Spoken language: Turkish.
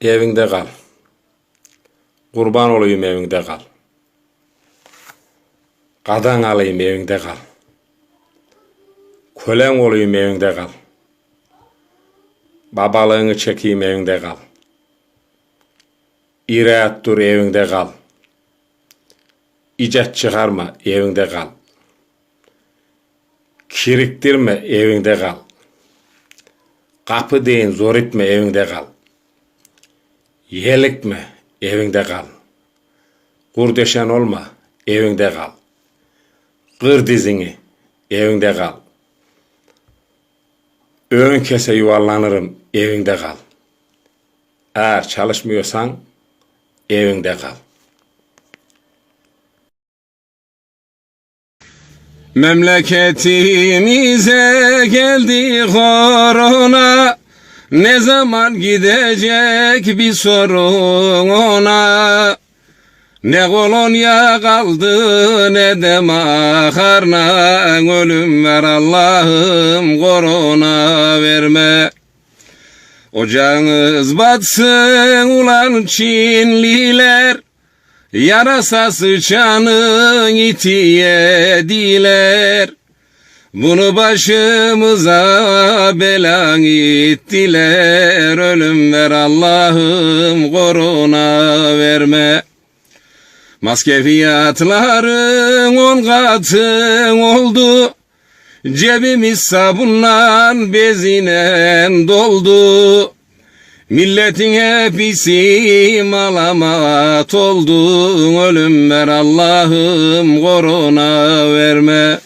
evinde kal. Kurban olayım evinde kal. Kadan alayım evinde kal. Kölen olayım evinde kal. Babalığını çekeyim evinde kal. İraat dur evinde kal. İcat çıkarma evinde kal. Kiriktirme evinde kal. Kapı deyin zor etme evinde kal. Yelikme evinde kal. Kurdeşen olma evinde kal. Kır dizini evinde kal. Ön kese yuvarlanırım evinde kal. Eğer çalışmıyorsan evinde kal. Memleketimize geldi korona Ne zaman gidecek bir sorun ona? Ne kolonya kaldı ne de makarna. Ölüm ver Allah'ım korona verme. Ocağınız batsın ulan Çinliler. Yarasa sıçanın iti yediler. Bunu başımıza belan ittiler. Ölüm ver Allah'ım korona verme. Maske fiyatların on katı oldu. Cebimiz sabunla bezinen doldu. Milletin hepsi malamat oldu Ölüm ver Allah'ım korona verme